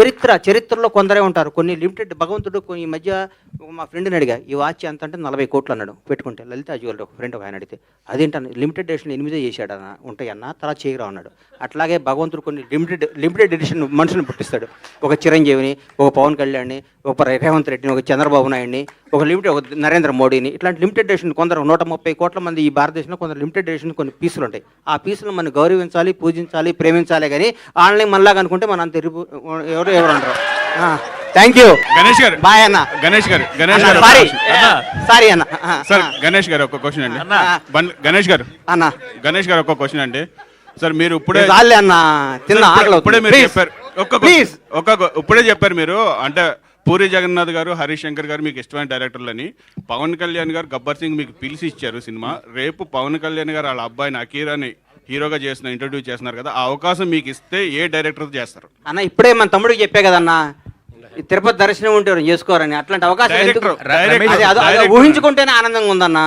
చరిత్ర చరిత్రలో కొందరే ఉంటారు. కొన్ని లిమిటెడ్ భగవంతుడు కొన్ని ఈ మధ్య మా ఫ్రెండ్ని అడిగా ఈ వాచ్ ఎంత? అంటే నలభై కోట్లు అన్నాడు పెట్టుకుంటే. లలిత జ్యువెలరీ ఒక ఫ్రెండ్ ఒక ఆయన అడిగితే అదేంటన్న లిమిటెడ్ ఎడిషన్ ఎనిమిదే చేశాడు అన్న ఉంటాయి అన్న తర్వాత చేయరా? అన్నాడు. అట్లాగే భగవంతుడు కొన్ని లిమిటెడ్ లిమిటెడ్ ఎడిషన్ మనుషులను పుట్టిస్తాడు. ఒక చిరంజీవిని ఒక పవన్ కళ్యాణ్ని ఒక రేవంత్ రెడ్డిని ఒక చంద్రబాబు నాయుడిని ఒక లిమిటెడ్ ఒక నరేంద్ర మోడీని ఇట్లాంటి లిమిటెడ్ ఎడిషన్ కొందరు నూట ముప్పై కోట్ల మంది ఈ భారతదేశంలో కొందరు లిమిటెడ్ ఎడిషన్ కొన్ని పీసులు ఉంటాయి. ఆ పీసులు మనం గౌరవించాలి పూజించాలి ప్రేమించాలి కానీ ఆన్లైన్ మనలాగా అనుకుంటే మనం అంత ఎవరు ఎవరు అంటారు థ్యాంక్ యూ గణేష్ గారు. బాయ్ అన్న. గణేష్ గారు గణేష్ గారు సారీ. సారీ అన్న. సార్ గణేష్ గారు ఒక క్వశ్చన్ అండి. గణేష్ గారు. అన్న. గణేష్ గారు ఒక క్వశ్చన్ అండి. సార్ మీరు ఇప్పుడే అన్న. తిన్న ఇప్పుడే మీరు. చెప్పారు. ఒక్క. ఒక్క ఇప్పుడే చెప్పారు మీరు. అంటే పూరి జగన్నాథ్ గారు హరీష్ శంకర్ గారు మీకు ఇష్టమైన డైరెక్టర్లని. పవన్ కళ్యాణ్ గారు గబ్బర్ సింగ్ మీకు పిలిచి ఇచ్చారు సినిమా. రేపు పవన్ కళ్యాణ్ గారు వాళ్ళ అబ్బాయిని అకీరాని హీరోగా చేసిన ఇంట్రడ్యూస్ చేస్తున్నారు కదా ఆ అవకాశం మీకు ఇస్తే ఏ డైరెక్టర్ చేస్తారు? అన్న ఇప్పుడే మన తమ్ముడికి చెప్పే కదన్నా ఈ తిరుపతి దర్శనం ఉంటే చేసుకోరని. అట్లాంటి అవకాశం. ఊహించుకుంటేనే ఆనందంగా ఉందన్నా.